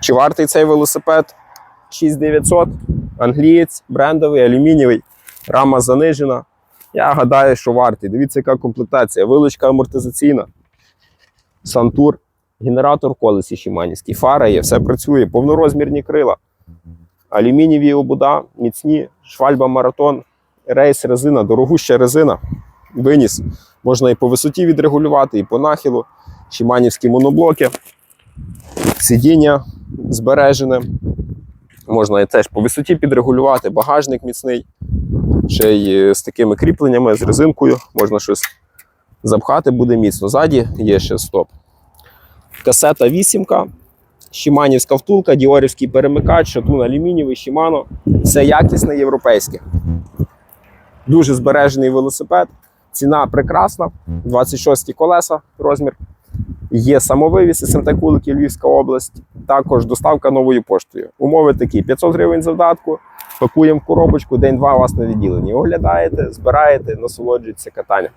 Чи вартий цей велосипед? 6900, англієць, брендовий, алюмінієвий, рама занижена. Я гадаю, що вартий. Дивіться, яка комплектація. Вилочка амортизаційна, сантур, генератор колесі Шиманівський, фара є, все працює, повнорозмірні крила, алюмінієві обуда, міцні, швальба маратон, рейс, резина, дорогуща резина, виніс. Можна і по висоті відрегулювати, і по нахилу. Шиманівські моноблоки, сидіння збережене. Можна теж по висоті підрегулювати, багажник міцний, ще й з такими кріпленнями, з резинкою. Можна щось запхати, буде міцно. Ззаді є ще стоп. Касета вісімка, Шиманівська втулка, діорівський перемикач, шатун алюмінієвий, Shimano. Все якісне європейське. Дуже збережений велосипед. Ціна прекрасна. 26 колеса розмір. Є самовивіз із Сентакулики, Львівська область. Також доставка новою поштою. Умови такі: 500 гривень завдатку, пакуємо в коробочку, день-два у вас на відділенні. Оглядаєте, збираєте, насолоджуєтеся катанням.